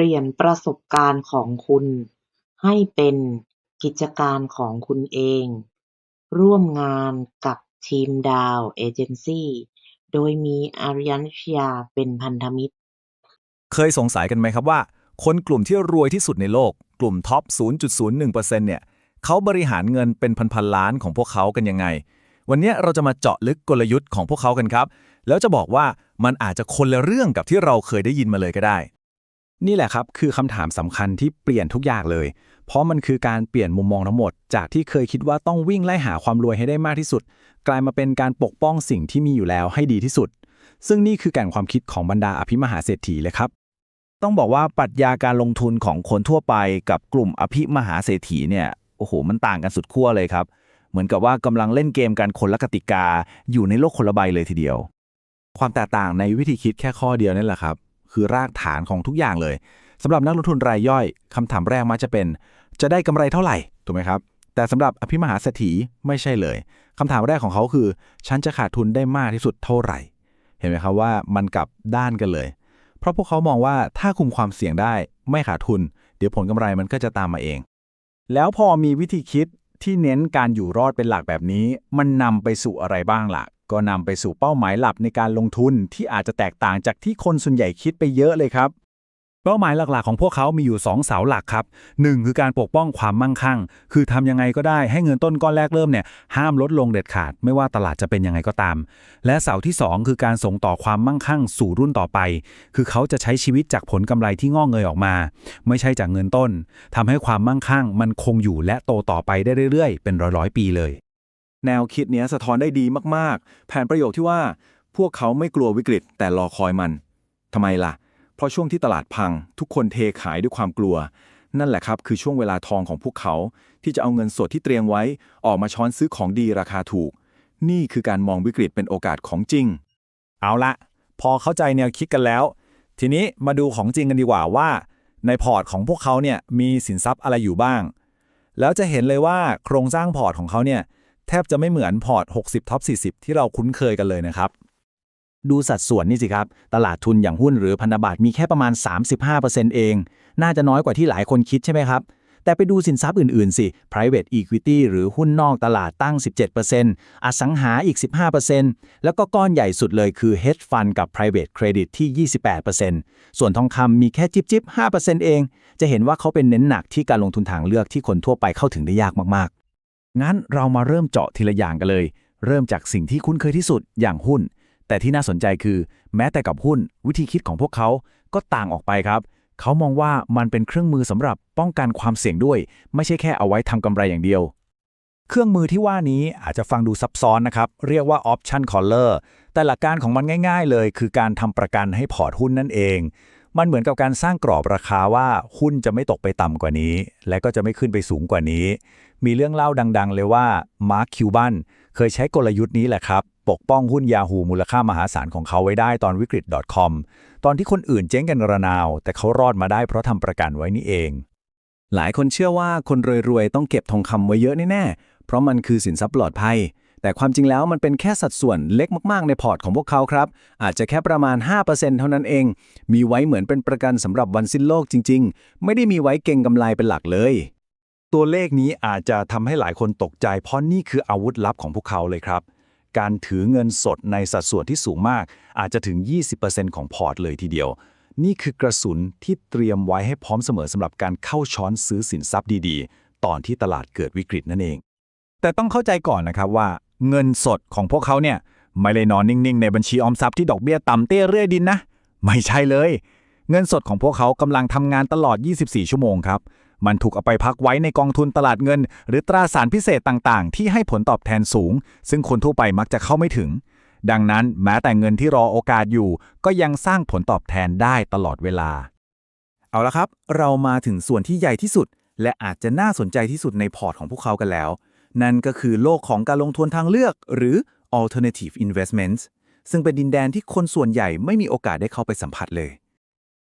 เปลี่ยนประสบการณ์ของคุณให้เป็นกิจการของคุณเอง ร่วมงานกับทีมดาวเอเจนซี่โดยมีอาริยันชยาเป็นพันธมิตร เคยสงสัยกันไหมครับว่า คนกลุ่มที่รวยที่สุดในโลก กลุ่มท็อป 0.01%เนี่ยเขาบริหารเงินเป็นพันๆล้านของพวกเขากันยังไง วันนี้เราจะมาเจาะลึกกลยุทธ์ของพวกเขากันครับ แล้วจะบอกว่ามันอาจจะคนละเรื่องกับที่เราเคยได้ยินมาเลยก็ได้ นี่แหละครับคือคำถามสำคัญที่เปลี่ยนทุกอย่างเลย เพราะมันคือการเปลี่ยนมุมมองทั้งหมด จากที่เคยคิดว่าต้องวิ่งไล่หาความรวยให้ได้มากที่สุด กลายมาเป็นการปกป้องสิ่งที่มีอยู่แล้วให้ดีที่สุด ซึ่งนี่คือแก่นความคิดของบรรดาอภิมหาเศรษฐีเลยครับ ต้องบอกว่าปรัชญาการลงทุนของคนทั่วไปกับกลุ่มอภิมหาเศรษฐีเนี่ยโอ้โหมันต่างกันสุดขั้วเลยครับ เหมือนกับว่ากำลังเล่นเกมกันคนละกติกาอยู่ในโลกคนละใบเลยทีเดียว ความแตกต่างในวิธีคิดแค่ข้อเดียวนั่นแหละครับ คือรากฐานของทุกอย่างเลยสำหรับนักลงทุนรายย่อยคำถามแรกมักจะเป็น จะได้กำไรเท่าไหร่ถูกไหมครับแต่สำหรับอภิมหาเศรษฐีไม่ใช่เลยคำถามแรกของเขาคือ ฉันจะขาดทุนได้มากที่สุดเท่าไหร่ เห็นไหมครับว่ามันกลับด้านกันเลย เพราะพวกเขามองว่าถ้าคุมความเสี่ยงได้ไม่ขาดทุน เดี๋ยวผลกำไรมันก็จะตามมาเอง แล้วพอมีวิธีคิดที่เน้นการอยู่รอดเป็นหลักแบบนี้ มันนำไปสู่อะไรบ้างล่ะ ก็นำไปสู่เป้าหมายหลักในการลงทุนที่อาจจะแตกต่างจากที่คนส่วนใหญ่คิดไปเยอะเลยครับเป้าหมายหลักๆ ของพวกเขามีอยู่ 2 เสาหลักครับ 1 คือการปกป้องความมั่งคั่ง คือทำยังไงก็ได้ให้เงินต้นก้อนแรกเริ่มเนี่ยห้ามลดลงเด็ดขาด ไม่ว่าตลาดจะเป็นยังไงก็ตาม และเสาที่ 2 คือการส่งต่อความมั่งคั่งสู่รุ่นต่อไป คือเขาจะใช้ชีวิตจากผลกำไรที่งอกเงยออกมา ไม่ใช่จากเงินต้นทำให้ความมั่งคั่งมันคงอยู่และโตต่อไปได้เรื่อยๆ เป็นร้อยๆปีเลย แนวคิดเนี้ยสะท้อนได้ดีมากๆ แผนประโยคที่ว่าพวกเขาไม่กลัววิกฤตแต่รอคอยมันทำไมล่ะ เพราะช่วงที่ตลาดพัง ทุกคนเทขายด้วยความกลัว นั่นแหละครับคือช่วงเวลาทองของพวกเขา ที่จะเอาเงินสดที่เตรียมไว้ ออกมาช้อนซื้อของดีราคาถูก นี่คือการมองวิกฤตเป็นโอกาสของจริง เอาละพอเข้าใจแนวคิดกันแล้ว ทีนี้มาดูของจริงกันดีกว่าว่า ในพอร์ตของพวกเขาเนี่ยมีสินทรัพย์อะไรอยู่บ้าง แล้วจะเห็นเลยว่าโครงสร้างพอร์ตของเขาเนี่ย แทบจะไม่เหมือนพอร์ต 60 ท็อป 40 ที่เราคุ้นเคยกันเลยนะครับ ดูสัดส่วนนี่สิครับ ตลาดทุนอย่างหุ้นหรือพันธบัตรมีแค่ประมาณ 35%เอง น่าจะน้อยกว่าที่หลายคนคิดใช่ไหมครับ แต่ไปดูสินทรัพย์อื่น ๆ สิ private equity หรือหุ้นนอกตลาดตั้ง 17%อสังหาอีก 15%แล้วก็ก้อนใหญ่สุดเลยคือ hedge fund กับ private credit ที่ 28%ส่วนทองคำมีแค่จิบจิบ5%เอง จะเห็นว่าเขาเป็นเน้นหนักที่การลงทุนทางเลือกที่คนทั่วไปเข้าถึงได้ยากมาก งั้นเรามาเริ่มเจาะทีละอย่างกันเลย เริ่มจากสิ่งที่คุ้นเคยที่สุดอย่างหุ้น แต่ที่น่าสนใจคือ แม้แต่กับหุ้น วิธีคิดของพวกเขาก็ต่างออกไปครับ เขามองว่ามันเป็นเครื่องมือสำหรับป้องกันความเสี่ยงด้วย ไม่ใช่แค่เอาไว้ทำกำไรอย่างเดียว เครื่องมือที่ว่านี้อาจจะฟังดูซับซ้อนนะครับ เรียกว่า option collar แต่หลักการของมันง่าย ๆ เลย คือการทำประกันให้พอร์ตหุ้นนั่นเอง มันเหมือนกับการสร้างกรอบราคาว่าหุ้นจะไม่ตกไปต่ำกว่านี้ และก็จะไม่ขึ้นไปสูงกว่านี้ มีเรื่องเล่าดัง ๆ เลยว่ามาร์คคิวบันเคยใช้กลยุทธ์นี้แหละครับ ปกป้องหุ้นยาฮูมูลค่ามหาศาลของเขาไว้ได้ตอนวิกฤต .com ตอนที่คนอื่นเจ๊งกันระนาว แต่เขารอดมาได้เพราะทำประกันไว้นี่เอง หลายคนเชื่อว่าคนรวยๆต้องเก็บทองคำไว้เยอะแน่ๆเพราะมันคือสินทรัพย์ปลอดภัย แต่ความจริงแล้วมันเป็นแค่สัดส่วนเล็กมาก ๆ ในพอร์ตของพวกเขาครับ อาจจะแค่ประมาณ 5%เท่านั้นเอง มีไว้เหมือนเป็นประกันสำหรับวันสิ้นโลกจริง ๆ ไม่ได้มีไว้เก่งกำไรเป็นหลักเลย ตัวเลขนี้อาจจะทำให้หลายคนตกใจ เพราะนี่คืออาวุธลับของพวกเขาเลยครับ การถือเงินสดในสัดส่วนที่สูงมาก อาจจะถึง 20%ของพอร์ตเลยทีเดียว นี่คือกระสุนที่เตรียมไว้ให้พร้อมเสมอสำหรับการเข้าช้อนซื้อสินทรัพย์ดีๆ ตอนที่ตลาดเกิดวิกฤตนั่นเองแต่ต้องเข้าใจก่อนนะครับว่า เงินสดของพวกเขาเนี่ยไม่ได้นอนนิ่งๆ ในบัญชีออมทรัพย์ที่ดอกเบี้ยต่ำเตี้ยเรื่อยดินนะ ไม่ใช่เลย เงินสดของพวกเขากำลังทำงานตลอด 24 ชั่วโมงครับ มันถูกเอาไปพักไว้ในกองทุนตลาดเงิน หรือตราสารพิเศษต่างๆ ที่ให้ผลตอบแทนสูง ซึ่งคนทั่วไปมักจะเข้าไม่ถึง ดังนั้นแม้แต่เงินที่รอโอกาสอยู่ ก็ยังสร้างผลตอบแทนได้ตลอดเวลา เอาละครับ เรามาถึงส่วนที่ใหญ่ที่สุด และอาจจะน่าสนใจที่สุดในพอร์ตของพวกเขากันแล้ว นั่นก็คือโลกของการลงทุนทางเลือก หรือ alternative investments ซึ่งเป็นดินแดนที่คนส่วนใหญ่ไม่มีโอกาสได้เข้าไปสัมผัสเลย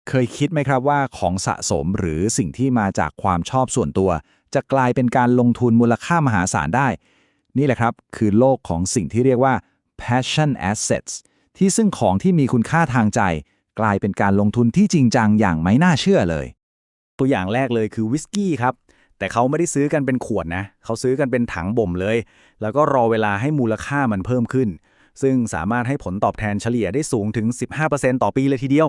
เคยคิดไหมครับว่าของสะสมหรือสิ่งที่มาจากความชอบส่วนตัว จะกลายเป็นการลงทุนมูลค่ามหาศาลได้ นี่แหละครับ คือโลกของสิ่งที่เรียกว่า passion assets ที่ซึ่งของที่มีคุณค่าทางใจ กลายเป็นการลงทุนที่จริงจังอย่างไม่น่าเชื่อเลย ตัวอย่างแรกเลยคือวิสกี้ครับ แต่เขาไม่ได้ซื้อกันเป็นขวดนะ เขาซื้อกันเป็นถังบ่มเลย แล้วก็รอเวลาให้มูลค่ามันเพิ่มขึ้น ซึ่งสามารถให้ผลตอบแทนเฉลี่ยได้สูงถึง 15%ต่อปีเลยทีเดียว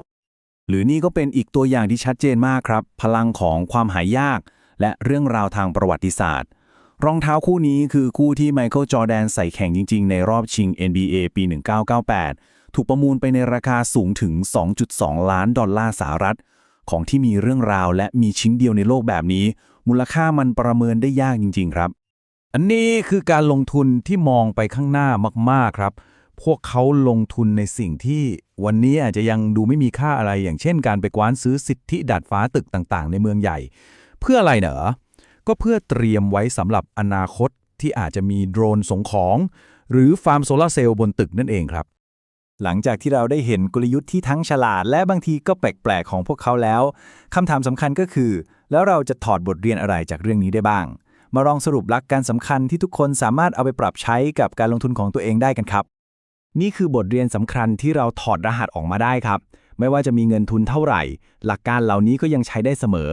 หรือนี่ก็เป็นอีกตัวอย่างที่ชัดเจนมากครับ พลังของความหายาก และเรื่องราวทางประวัติศาสตร์ รองเท้าคู่นี้คือคู่ที่ไมเคิลจอร์แดนใส่แข่งจริง ๆ ในรอบชิง NBA ปี 1998 ถูกประมูลไปในราคาสูงถึง 2.2 ล้านดอลลาร์สหรัฐ ของที่มีเรื่องราวและมีชิ้นเดียวในโลกแบบนี้ มูลค่ามันประเมินได้ยากจริง ๆ ครับ อันนี้คือการลงทุนที่มองไปข้างหน้ามากๆครับ พวกเขาลงทุนในสิ่งที่วันนี้อาจจะยังดูไม่มีค่าอะไรอย่างเช่น การไปกว้านซื้อสิทธิดัดฟ้าตึกต่าง ๆ ในเมืองใหญ่ เพื่ออะไรเหนอก็เพื่อเตรียมไว้สำหรับอนาคตที่อาจจะมีโดรนส่งของ หรือฟาร์มโซลาร์เซลล์บนตึกนั่นเองครับ หลังจากที่เราได้เห็นกลยุทธ์ที่ทั้งฉลาด และบางทีก็แปลกๆของพวกเขาแล้วคำถามสำคัญก็คือ แล้วเราจะถอดบทเรียนอะไรจากเรื่องนี้ได้บ้าง มาลองสรุปหลักการสำคัญที่ทุกคนสามารถเอาไปปรับใช้กับการลงทุนของตัวเองได้กันครับ นี่คือบทเรียนสำคัญที่เราถอดรหัสออกมาได้ครับ ไม่ว่าจะมีเงินทุนเท่าไหร่ หลักการเหล่านี้ก็ยังใช้ได้เสมอ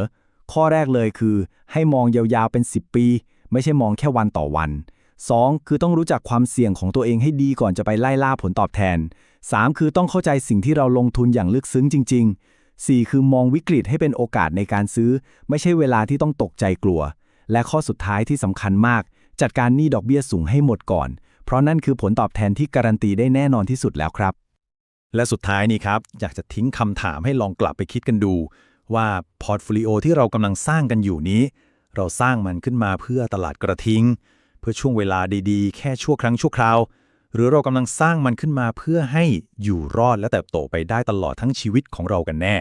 ข้อแรกเลยคือ ให้มองยาวๆเป็น 10 ปี ไม่ใช่มองแค่วันต่อวัน 2. คือต้องรู้จักความเสี่ยงของตัวเองให้ดีก่อนจะไปไล่ล่าผลตอบแทน 3. คือต้องเข้าใจสิ่งที่เราลงทุนอย่างลึกซึ้งจริง 4. คือมองวิกฤตให้เป็นโอกาสในการซื้อ ไม่ใช่เวลาที่ต้องตกใจกลัว และข้อสุดท้ายที่สำคัญมาก จัดการหนี้ดอกเบี้ยสูงให้หมดก่อน เพราะนั่นคือผลตอบแทนที่การันตีได้แน่นอนที่สุดแล้วครับ และสุดท้ายนี่ครับ อยากจะทิ้งคำถามให้ลองกลับไปคิดกันดู ว่าพอร์ตโฟลิโอที่เรากำลังสร้างกันอยู่นี้ เราสร้างมันขึ้นมาเพื่อตลาดกระทิง เพื่อช่วงเวลาดีๆ แค่ชั่วครั้งชั่วคราว หรือเรากำลังสร้างมันขึ้นมาเพื่อให้อยู่รอดและเติบโตไปได้ตลอดทั้งชีวิตของเรากันแน่